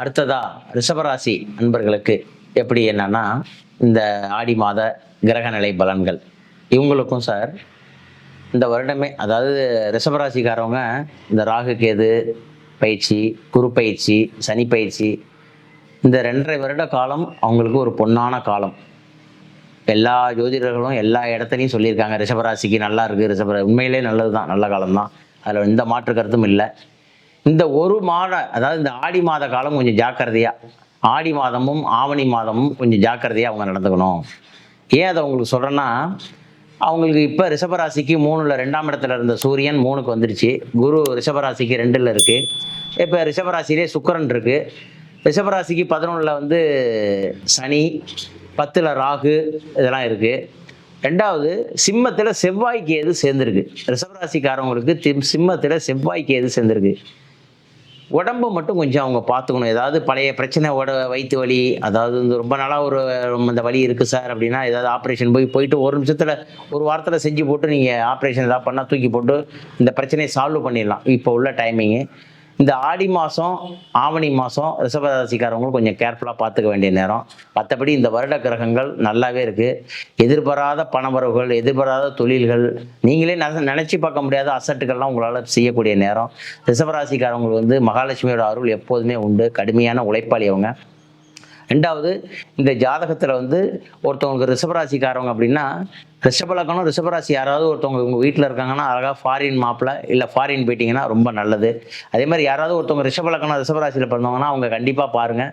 அடுத்ததா ரிஷபராசி அன்பர்களுக்கு எப்படி என்னன்னா இந்த ஆடி மாத கிரகநிலை பலன்கள். இவங்களுக்கும் சார் இந்த வருடமே அதாவது ரிஷபராசிக்காரவங்க இந்த ராகு கேது பயிற்சி குரு பயிற்சி சனி பயிற்சி இந்த ரெண்டரை வருட காலம் அவங்களுக்கு ஒரு பொன்னான காலம். எல்லா ஜோதிடர்களும் எல்லா இடத்துலையும் சொல்லியிருக்காங்க ரிஷபராசிக்கு நல்லா இருக்குது ரிஷபரா உண்மையிலே நல்லது தான் நல்ல காலம் தான் அதில் எந்த மாற்று கருத்தும் இல்லை. இந்த ஒரு மாத அதாவது இந்த ஆடி மாத காலம் கொஞ்சம் ஜாக்கிரதையாக ஆடி மாதமும் ஆவணி மாதமும் கொஞ்சம் ஜாக்கிரதையாக அவங்க நடந்துக்கணும். ஏன் அதை உங்களுக்கு சொல்கிறேன்னா அவங்களுக்கு இப்போ ரிஷபராசிக்கு மூணில் ரெண்டாம் இடத்துல இருந்த சூரியன் மூணுக்கு வந்துருச்சு. குரு ரிஷபராசிக்கு ரெண்டில் இருக்குது இப்போ ரிஷபராசிலே சுக்கரன் இருக்குது ரிஷபராசிக்கு பதினொன்றில் வந்து சனி பத்தில் ராகு இதெல்லாம் இருக்குது ரெண்டாவது சிம்மத்தில் செவ்வாய்க்கு எது சேர்ந்துருக்கு? ரிஷபராசிக்காரவங்களுக்கு திம் சிம்மத்தில் செவ்வாய்க்கு எது சேர்ந்துருக்கு? உடம்பு மட்டும் கொஞ்சம் அவங்க பார்த்துக்கணும். ஏதாவது பழைய பிரச்சனை உட வயிற்று வலி அதாவது இந்த ரொம்ப நாளாக ஒரு இந்த வலி இருக்குது சார் அப்படின்னா ஏதாவது ஆப்ரேஷன் போய் போயிட்டு ஒரு நிமிஷத்தில் ஒரு வாரத்தில் செஞ்சு போட்டு நீங்கள் ஆப்ரேஷன் ஏதாவது பண்ணால் தூக்கி போட்டு இந்த பிரச்சனையை சால்வ் பண்ணிடலாம். இப்போ உள்ள டைமிங்கு இந்த ஆடி மாதம் ஆவணி மாதம் ரிஷபராசிக்காரவங்களும் கொஞ்சம் கேர்ஃபுல்லாக பார்த்துக்க வேண்டிய நேரம். மற்றபடி இந்த வருட கிரகங்கள் நல்லாவே இருக்குது எதிர்பாராத பணவரவுகள் எதிர்பாராத தொழில்கள் நீங்களே நினச்சி பார்க்க முடியாத அசட்டுகள்லாம் உங்களால் செய்யக்கூடிய நேரம். ரிஷபராசிக்காரவங்களுக்கு வந்து மகாலட்சுமியோட அருள் எப்போதுமே உண்டு. கடுமையான உழைப்பாளி அவங்க. ரெண்டாவது இந்த ஜாதகத்தில் வந்து ஒருத்தவங்களுக்கு ரிஷபராசிக்காரவங்க அப்படின்னா ரிஷபலக்கணம் ரிஷபராசி யாராவது ஒருத்தவங்க உங்கள் வீட்டில் இருக்காங்கன்னா அழகாக ஃபாரின் மாப்பிள்ள இல்லை ஃபாரின் போயிட்டீங்கன்னா ரொம்ப நல்லது. அதே மாதிரி யாராவது ஒருத்தவங்க ரிஷபலக்கணம் ரிஷபராசியில் பிறந்தவங்கன்னா அவங்க கண்டிப்பாக பாருங்கள்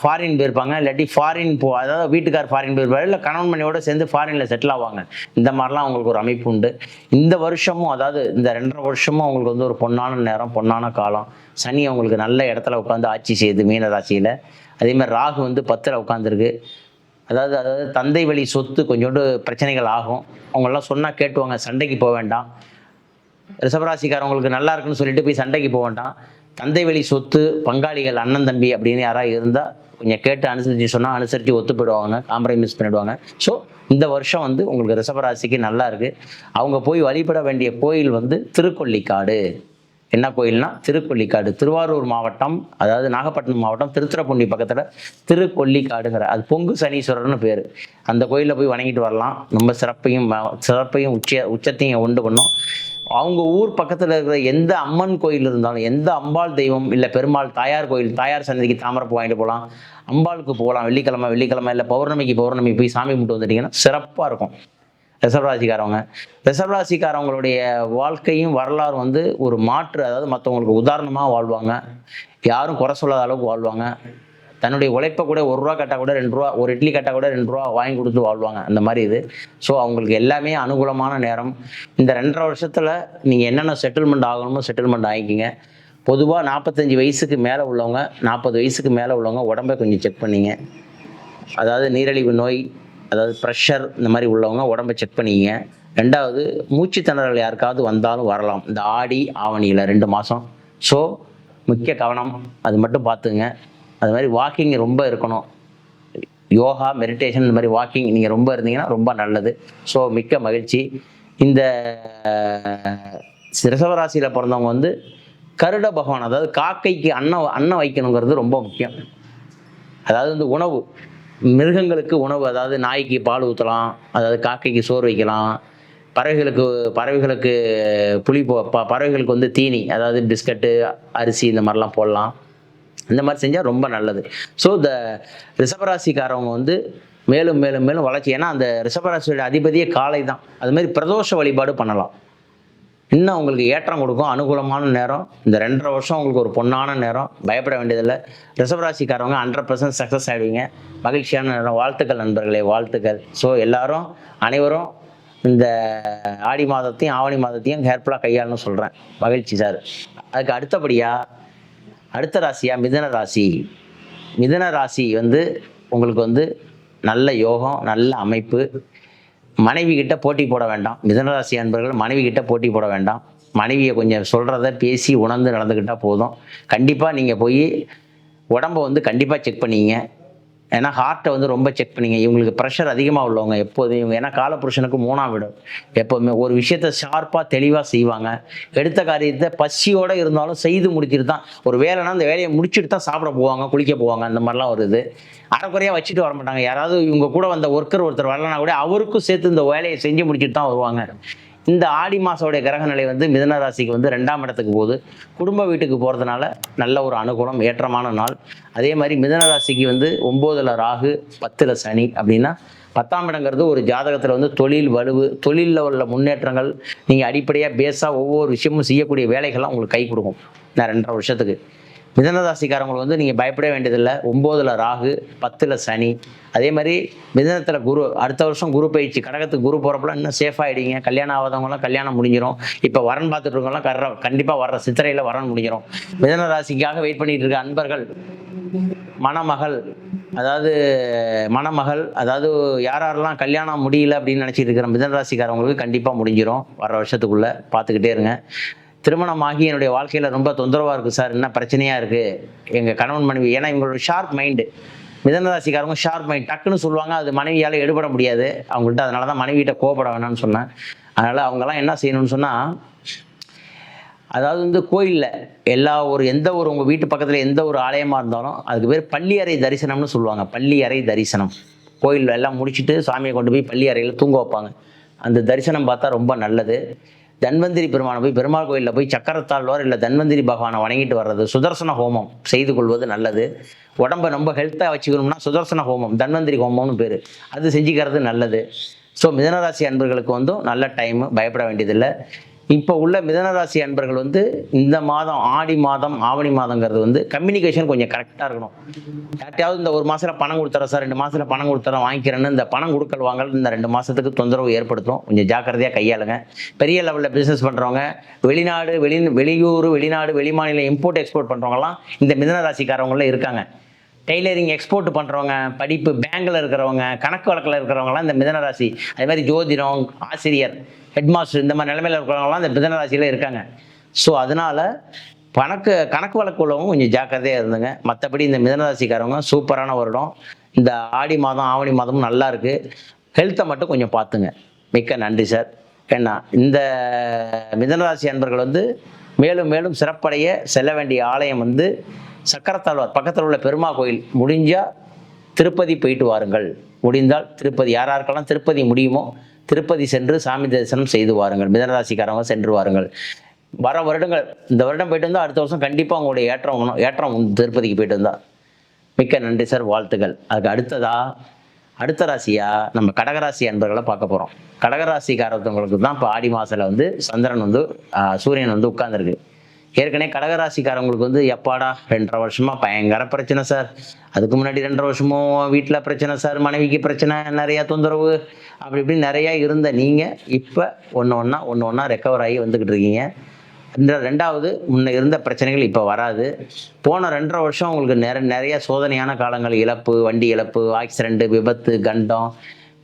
ஃபாரின் போயிருப்பாங்க. இல்லாட்டி ஃபாரின் போ அதாவது வீட்டுக்கார் ஃபாரின் போயிருப்பாரு. இல்லை கணவன் மணியோட சேர்ந்து ஃபாரினில் செட்டில் ஆவாங்க. இந்த மாதிரிலாம் அவங்களுக்கு ஒரு அமைப்பு உண்டு. இந்த வருஷமும் அதாவது இந்த ரெண்டரை வருஷமும் அவங்களுக்கு வந்து ஒரு பொன்னான நேரம் பொன்னான காலம். சனி அவங்களுக்கு நல்ல இடத்துல உட்காந்து ஆட்சி செய்யுது மீனராசியில். அதே மாதிரி ராகு வந்து பத்தில் உட்காந்துருக்கு அதாவது அதாவது தந்தை வழி சொத்து கொஞ்சோண்டு பிரச்சனைகள் ஆகும். அவங்கெல்லாம் சொன்னால் கேட்டுவாங்க சண்டைக்கு போக வேண்டாம். ரிசபராசிக்காரவங்களுக்கு நல்லா இருக்குன்னு சொல்லிட்டு போய் சண்டைக்கு போக வேண்டாம். தந்தை வழி சொத்து பங்காளிகள் அண்ணன் தம்பி அப்படின்னு யாராவது இருந்தால் கொஞ்சம் கேட்டு அனுசரித்து சொன்னால் அனுசரித்து ஒத்து போயிடுவாங்க காம்ப்ரமைஸ் பண்ணிடுவாங்க. ஸோ இந்த வருஷம் வந்து உங்களுக்கு ரிசபராசிக்கு நல்லா இருக்குது அவங்க போய் வழிபட வேண்டிய கோயில் வந்து திருக்கொல்லிக்காடு. என்ன கோயில்னா திருக்கொல்லிக்காடு திருவாரூர் மாவட்டம் அதாவது நாகப்பட்டினம் மாவட்டம் திருத்துறைப்பூண்டி பக்கத்தில் திருக்கொல்லிக்காடுங்கிற அது பொங்கு சனீஸ்வரர்னு பேர். அந்த கோயிலில் போய் வணங்கிட்டு வரலாம். ரொம்ப சிறப்பையும் சிறப்பையும் உச்ச உச்சத்தையும் உண்டு பண்ணும் அவங்க ஊர் பக்கத்தில் இருக்கிற எந்த அம்மன் கோயில் இருந்தாலும் எந்த அம்பாள் தெய்வம் இல்லை பெருமாள் தாயார் கோயில் தாயார் சன்னதிக்கு தாமரப்பு வாங்கிட்டு போகலாம். அம்பாளுக்கு போகலாம் வெள்ளிக்கிழமை வெள்ளிக்கிழமை இல்லை பௌர்ணமிக்கு பௌர்ணமி போய் சாமி கும்பிட்டு வந்துட்டீங்கன்னா சிறப்பாக இருக்கும். ரிஷபராசிக்காரவங்க ரிஷபராசிக்காரவங்களுடைய வாழ்க்கையும் வரலாறு வந்து ஒரு மாற்று அதாவது மற்றவங்களுக்கு உதாரணமாக வாழ்வாங்க. யாரும் குறை சொல்லாத அளவுக்கு வாழ்வாங்க. தன்னுடைய உழைப்பை கூட ஒரு ரூபா கட்டால் கூட ரெண்டு ரூபா ஒரு இட்லி கட்டால் கூட ரெண்டு ரூபா வாங்கி கொடுத்து வாழ்வாங்க. அந்த மாதிரி இது. ஸோ அவங்களுக்கு எல்லாமே அனுகூலமான நேரம். இந்த ரெண்டரை வருஷத்தில் நீங்கள் என்னென்ன செட்டில்மெண்ட் ஆகணுமோ செட்டில்மெண்ட் ஆகிக்கிங்க. பொதுவாக நாற்பத்தஞ்சு வயசுக்கு மேலே உள்ளவங்க நாற்பது வயசுக்கு மேலே உள்ளவங்க உடம்பை கொஞ்சம் செக் பண்ணிங்க. அதாவது நீரிழிவு நோய் அதாவது ப்ரெஷர் இந்த மாதிரி உள்ளவங்க உடம்பை செக் பண்ணிங்க ரெண்டாவது மூச்சு திணறல் யாருக்காவது வந்தாலும் வரலாம். இந்த ஆடி ஆவணியில் ரெண்டு மாதம் ஸோ முக்கிய கவனம் அது மட்டும் பார்த்துங்க. அது மாதிரி வாக்கிங் ரொம்ப இருக்கணும். யோகா மெடிடேஷன் இந்த மாதிரி வாக்கிங் நீங்கள் ரொம்ப இருந்தீங்கன்னா ரொம்ப நல்லது. ஸோ மிக்க மகிழ்ச்சி. இந்த ரிஷபராசியில் பிறந்தவங்க வந்து கருட பகவான் அதாவது காக்கைக்கு அன்னம் அன்னம் வைக்கணுங்கிறது ரொம்ப முக்கியம். அதாவது வந்து உணவு. மிருகங்களுக்கு உணவு அதாவது நாய்க்கு பால் ஊற்றலாம் அதாவது காக்கைக்கு சோறு வைக்கலாம் பறவைகளுக்கு பறவைகளுக்கு புளி போ ப- பறவைகளுக்கு வந்து தீனி அதாவது பிஸ்கட்டு அரிசி இந்த மாதிரிலாம் போடலாம். இந்த மாதிரி செஞ்சால் ரொம்ப நல்லது. ஸோ இந்த ரிஷபராசிக்காரவங்க வந்து மேலும் மேலும் மேலும் வளர்ச்சி ஏன்னா அந்த ரிஷபராசியோட அதிபதியே காலை தான். அது மாதிரி பிரதோஷ வழிபாடு பண்ணலாம். இன்னும் உங்களுக்கு ஏற்றம் கொடுக்கும். அனுகூலமான நேரம். இந்த ரெண்டரை வருஷம் உங்களுக்கு ஒரு பொண்ணான நேரம். பயப்பட வேண்டியதில்லை. ரிஷபராசிக்காரவங்க ஹண்ட்ரட் பர்சன்ட் சக்ஸஸ் ஆகிடுவீங்க மகிழ்ச்சியான நேரம். வாழ்த்துக்கள் நண்பர்களே வாழ்த்துக்கள். ஸோ எல்லாரும் அனைவரும் இந்த ஆடி மாதத்தையும் ஆவணி மாதத்தையும் கேர்ஃபுல்லாக கையாளணும்னு சொல்கிறேன் மகிழ்ச்சி சார். அதுக்கு அடுத்தபடியாக அடுத்த ராசியா மிதன ராசி. மிதன ராசி வந்து உங்களுக்கு வந்து நல்ல யோகம் நல்ல அமைப்பு. மனைவி கிட்ட போட்டி போட வேண்டாம். மிதனராசி அன்பர்கள் மனைவி கிட்ட போட்டி போட வேண்டாம். மனைவியை கொஞ்சம் சொல்கிறத பேசி உணர்ந்து நடந்துக்கிட்டால் போதும். கண்டிப்பாக நீங்கள் போய் உடம்ப வந்து கண்டிப்பாக செக் பண்ணிங்க. ஏன்னா ஹார்ட்டை வந்து ரொம்ப செக் பண்ணிங்க. இவங்களுக்கு ப்ரெஷர் அதிகமாக உள்ளவங்க எப்போதும். இவங்க ஏன்னா காலபுருஷனுக்கு மூணாம் விடும் எப்போதுமே ஒரு விஷயத்த ஷார்ப்பாக தெளிவாக செய்வாங்க. எடுத்த காரியத்தை பசியோடு இருந்தாலும் செய்து முடிச்சுட்டு தான் ஒரு வேலைனா அந்த வேலையை முடிச்சுட்டு தான் சாப்பிட போவாங்க குளிக்க போவாங்க. அந்த மாதிரிலாம் வருது அரைக்குறையாக வச்சுட்டு வர மாட்டாங்க. யாராவது இவங்க கூட வந்த ஒர்க்கர் ஒருத்தர் வரலனா கூட அவருக்கும் சேர்த்து இந்த வேலையை செஞ்சு முடிச்சுட்டு தான் வருவாங்க. இந்த ஆடி மாதோடைய கிரக நிலை வந்து மிதன ராசிக்கு வந்து ரெண்டாம் இடத்துக்கு போகுது. குடும்ப வீட்டுக்கு போகிறதுனால நல்ல ஒரு அனுகூலம் ஏற்றமான நாள். அதே மாதிரி மிதன ராசிக்கு வந்து ஒம்போதில் ராகு பத்தில் சனி அப்படின்னா பத்தாம் இடங்கிறது ஒரு ஜாதகத்தில் வந்து தொழில் வலுவு தொழிலில் உள்ள முன்னேற்றங்கள் நீங்கள் அடிப்படையாக பேஸாக ஒவ்வொரு விஷயமும் செய்யக்கூடிய வேலைகள்லாம் உங்களுக்கு கை கொடுக்கும். நான் ரெண்டரை வருஷத்துக்கு. மிதனராசிக்காரங்களுக்கு வந்து நீங்கள் பயப்பட வேண்டியதில்லை. ஒம்போதில் ராகு பத்தில் சனி. அதே மாதிரி மிதனத்தில் குரு அடுத்த வருஷம் குரு பயிற்சி கடகத்துக்கு குரு போகிறப்பலாம் இன்னும் சேஃப் ஆகிடுங்க கல்யாணம் ஆகாதவங்களாம் கல்யாணம் முடிஞ்சிடும் இப்போ வரன் பார்த்துட்டு இருக்கவங்களாம் கர கண்டிப்பாக வர்ற சித்திரையில் வரன் முடிஞ்சிடும் மிதன ராசிக்காக வெயிட் பண்ணிட்டு இருக்க அன்பர்கள் மணமகள் அதாவது மணமகள் அதாவது யார் யாரெல்லாம் கல்யாணம் முடியல அப்படின்னு நினச்சிட்டு இருக்கிற மிதனராசிக்காரவங்களுக்கு கண்டிப்பாக முடிஞ்சிடும் வர வருஷத்துக்குள்ளே பார்த்துக்கிட்டே இருங்க. திருமணமாகி என்னுடைய வாழ்க்கையில் ரொம்ப தொந்தரவாக இருக்குது சார். என்ன பிரச்சனையாக இருக்குது எங்கள் கணவன் மனைவி ஏன்னா இவங்களோட ஷார்ப் மைண்டு மிதனராசிக்காரங்க ஷார்ப் மைண்ட் டக்குன்னு சொல்லுவாங்க அது மனைவியால் எடுபட முடியாது. அவங்கள்ட்ட அதனால தான் மனைவிகிட்ட கோபப்பட வேணாம்னு சொன்னேன். அதனால் அவங்கெல்லாம் என்ன செய்யணும்னு சொன்னால் அதாவது வந்து கோயிலில் எல்லா ஒரு எந்த ஒரு உங்கள் வீட்டு பக்கத்தில் எந்த ஒரு ஆலயமாக இருந்தாலும் அதுக்கு பேர் பள்ளி அறை தரிசனம்னு சொல்லுவாங்க. பள்ளி அறை தரிசனம். கோயில் எல்லாம் முடிச்சுட்டு சாமியை கொண்டு போய் பள்ளி அறையில் தூங்க வைப்பாங்க. அந்த தரிசனம் பார்த்தா ரொம்ப நல்லது. தன்வந்திரி பெருமானை போய் பெருமாள் கோயிலில் போய் சக்கரத்தாழ்வார் இல்லை தன்வந்திரி பகவானை வணங்கிட்டு வர்றது சுதர்சன ஹோமம் செய்து கொள்வது நல்லது. உடம்பை ரொம்ப ஹெல்த்தாக வச்சுக்கணும்னா சுதர்சன ஹோமம் தன்வந்திரி ஹோமம்னு பேர். அது செஞ்சுக்கிறது நல்லது. ஸோ மிதனராசி அன்பர்களுக்கு வந்தும் நல்ல டைம் பயப்பட வேண்டியதில்லை. இப்போ உள்ள மிதனராசி அன்பர்கள் வந்து இந்த மாதம் ஆடி மாதம் ஆவணி மாதங்கிறது வந்து கம்யூனிகேஷன் கொஞ்சம் கரெக்டாக இருக்கணும். யார்ட்டையாவது இந்த ஒரு மாதத்தில் பணம் கொடுத்துறேன் சார் ரெண்டு மாதத்தில் பணம் கொடுத்துறேன் வாங்கிக்கிறேன்னு இந்த பணம் கொடுக்கல் வாங்கல் இந்த ரெண்டு மாதத்துக்கு தொந்தரவு ஏற்படுத்தும் கொஞ்சம் ஜாக்கிரதையாக கையாளுங்க. பெரிய லெவலில் பிஸ்னஸ் பண்ணுறவங்க வெளிநாடு வெளி வெளியூர் வெளிநாடு வெளிமாநில இம்போர்ட் எக்ஸ்போர்ட் பண்ணுறவங்கலாம் இந்த மிதனராசிக்காரவங்களாம் இருக்காங்க. டெய்லரிங் எக்ஸ்போர்ட் பண்ணுறவங்க படிப்பு பேங்கில் இருக்கிறவங்க கணக்கு வழக்கில் இருக்கிறவங்கலாம் இந்த மிதனராசி அதே மாதிரி ஜோதிடம் ஆசிரியர் ஹெட்மாஸ்டர் இந்த மாதிரி நிலைமையில் இருக்கிறவங்களாம் இந்த மிதனராசியில் இருக்காங்க. ஸோ அதனால் கணக்கு கணக்கு வழக்கு உள்ளவங்க கொஞ்சம் ஜாக்கிரதையாக இருந்துங்க. மற்றபடி இந்த மிதனராசிக்காரவங்க சூப்பரான வருடம். இந்த ஆடி மாதம் ஆவணி மாதமும் நல்லா இருக்குது ஹெல்த்தை மட்டும் கொஞ்சம் பார்த்துங்க. மிக்க நன்றி சார் ஏன்னா இந்த மிதனராசி அன்பர்கள் வந்து மேலும் மேலும் சிறப்படைய செல்ல வேண்டிய ஆலயம் வந்து சக்கரத்தாழ்வார் பக்கத்தில் உள்ள பெருமா கோயில் முடிஞ்சால் திருப்பதி போயிட்டு வாருங்கள். முடிந்தால் திருப்பதி யார் யாருக்கெல்லாம் திருப்பதி முடியுமோ திருப்பதி சென்று சாமி தரிசனம் செய்து வாருங்கள். மிதனராசிக்காரங்க சென்று வாருங்கள். வர வருடங்கள் இந்த வருடம் போயிட்டு வந்தால் அடுத்த வருஷம் கண்டிப்பாக உங்களுடைய ஏற்றம் ஏற்றம் உண்டு. திருப்பதிக்கு போயிட்டு வந்தால் மிக்க நன்றி சார் வாழ்த்துக்கள். அதுக்கு அடுத்ததா அடுத்த ராசியா? நம்ம கடகராசி அன்பர்களை பார்க்க போகிறோம் கடகராசிக்காரத்தவங்களுக்கு தான் இப்போ ஆடி மாதத்தில் வந்து சந்திரன் வந்து சூரியன் வந்து உட்கார்ந்துருக்கு. ஏற்கனவே கடகராசிக்காரவங்களுக்கு வந்து எப்பாடா ரெண்டரை வருஷமா பயங்கர பிரச்சனை சார். அதுக்கு முன்னாடி ரெண்டரை வருஷமும் வீட்டில் பிரச்சனை சார் மனைவிக்கு பிரச்சனை நிறையா தொந்தரவு அப்படி இப்படி நிறையா இருந்த நீங்கள் இப்போ ஒன்று ஒன்றா ஒன்று ஒன்றா ரெக்கவர் ஆகி வந்துக்கிட்டு இருக்கீங்க. இந்த ரெண்டாவது முன்ன இருந்த பிரச்சனைகள் இப்போ வராது. போன ரெண்டரை வருஷம் உங்களுக்கு நிற நிறைய சோதனையான காலங்கள் இழப்பு வண்டி இழப்பு ஆக்சிடெண்ட்டு விபத்து கண்டம்.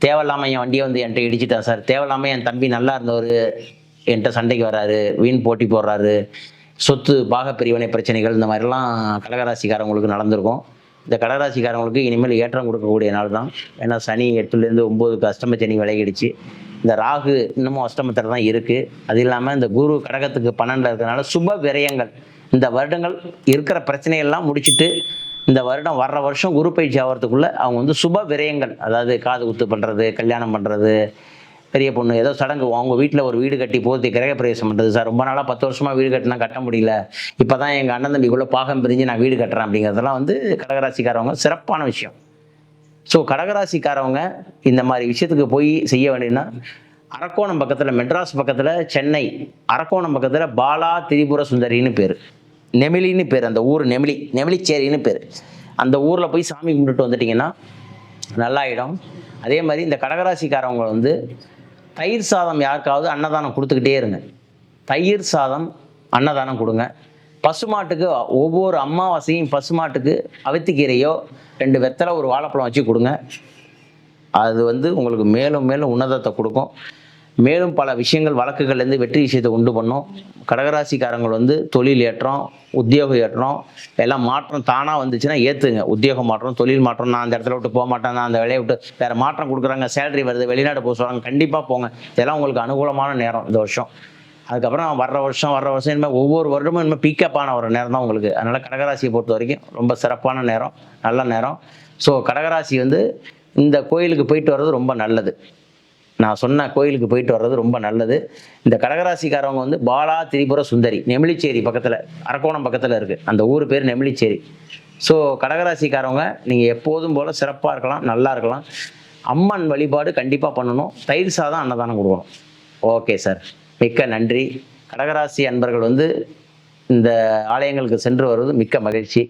தேவையில்லாமல் என் வண்டியை வந்து என்கிட்ட இடிச்சிட்டான் சார். தேவையில்லாமல் என் தம்பி நல்லா இருந்தவர் என்கிட்ட சண்டைக்கு வராரு வீண் போட்டி போடுறாரு. சொத்து பாகப்பிரிவினை பிரச்சனைகள் இந்த மாதிரிலாம் கடகராசிக்காரங்களுக்கு நடந்திருக்கும். இந்த கடகராசிக்காரங்களுக்கு இனிமேல் ஏற்றம் கொடுக்கக்கூடிய நாள் தான். ஏன்னா சனி எட்டுலேருந்து ஒம்போதுக்கு அஷ்டம சனி விலகிடுச்சு. இந்த ராகு இன்னமும் அஷ்டமத்தில் தான் இருக்குது அது இல்லாமல் இந்த குரு கடகத்துக்கு பன்னெண்டில் இருக்கிறனால சுப விரயங்கள். இந்த வருடங்கள் இருக்கிற பிரச்சனையெல்லாம் முடிச்சுட்டு இந்த வருடம் வர்ற வருஷம் குரு பயிற்சி ஆகிறதுக்குள்ளே அவங்க வந்து சுப விரயங்கள். அதாவது காது குத்து பண்ணுறது கல்யாணம் பண்ணுறது பெரிய பொண்ணு. ஏதோ சடங்கு. அவங்க வீட்டில் ஒரு வீடு கட்டி போத்தி கிரகப்பிரவேசம் பண்ணுறது சார் ரொம்ப நாளாக பத்து வருஷமாக வீடு கட்டினா கட்ட முடியல. இப்போ தான் எங்கள் அண்ணன் தம்பிக்குள்ளே பாகம் பிரிஞ்சு நான் வீடு கட்டுறேன் அப்படிங்கிறதெல்லாம் வந்து கடகராசிக்காரவங்க சிறப்பான விஷயம். ஸோ கடகராசிக்காரவங்க இந்த மாதிரி விஷயத்துக்கு போய் செய்ய வேண்டியதுன்னா அரக்கோணம் பக்கத்தில் மெட்ராஸ் பக்கத்தில் சென்னை அரக்கோணம் பக்கத்தில் பாலா திரிபுர சுந்தரின்னு பேர். நெமிலின்னு பேர். அந்த ஊர் நெமிலி நெமிலிச்சேரின்னு பேர். அந்த ஊரில் போய் சாமி கும்பிட்டுட்டு வந்துட்டிங்கன்னா நல்லாயிடும். அதே மாதிரி இந்த கடகராசிக்காரவங்க வந்து தயிர் சாதம் யாருக்காவது அன்னதானம் கொடுத்துக்கிட்டே இருங்க. தயிர் சாதம் அன்னதானம் கொடுங்க. பசுமாட்டுக்கு ஒவ்வொரு அமாவாசையும் பசுமாட்டுக்கு அவித்திக்கீரையோ ரெண்டு வெத்தலை ஒரு வாழைப்பழம் வச்சு கொடுங்க. அது வந்து உங்களுக்கு மேலும் மேலும் உன்னதத்தை கொடுக்கும். மேலும் பல விஷயங்கள் வழக்குகள்லேருந்து வெற்றி விஷயத்தை உண்டு பண்ணும். கடகராசிக்காரங்கள் வந்து தொழில் ஏற்றம் உத்தியோக ஏற்றம் எல்லாம் மாற்றம் தானாக வந்துச்சுன்னா ஏற்றுங்க உத்தியோக மாற்றம் தொழில் மாற்றம் நான் அந்த இடத்துல விட்டு போக மாட்டேன் நான் அந்த வேலையை விட்டு வேறு மாற்றம் கொடுக்குறாங்க சேலரி வருது வெளிநாடு போக சொல்கிறாங்க கண்டிப்பாக போங்க. இதெல்லாம் உங்களுக்கு அனுகூலமான நேரம் இந்த வருஷம். அதுக்கப்புறம் வர்ற வருஷம் வர்ற வருஷம் இனிமேல் ஒவ்வொரு வருடமும் இனிமேல் பிக்கப் ஆன ஒரு நேரம் தான் உங்களுக்கு. அதனால் கடகராசியை பொறுத்த வரைக்கும் ரொம்ப சிறப்பான நேரம் நல்ல நேரம். ஸோ கடகராசி வந்து இந்த கோயிலுக்கு போயிட்டு வர்றது ரொம்ப நல்லது. நான் சொன்ன கோயிலுக்கு போயிட்டு வர்றது ரொம்ப நல்லது. இந்த கடகராசிக்காரவங்க வந்து பாலா திரிபுர சுந்தரி நெமிலிச்சேரி பக்கத்தில் அரக்கோணம் பக்கத்தில் இருக்குது அந்த ஊர் பேர் நெமிலிச்சேரி. ஸோ கடகராசிக்காரவங்க நீங்கள் எப்போதும் போல் சிறப்பாக இருக்கலாம் நல்லா இருக்கலாம். அம்மன் வழிபாடு கண்டிப்பாக பண்ணணும். தயிர் சாதம் அன்னதானம் கொடுக்கணும். ஓகே சார் மிக்க நன்றி. கடகராசி அன்பர்கள் வந்து இந்த ஆலயங்களுக்கு சென்று வருவது மிக்க மகிழ்ச்சி.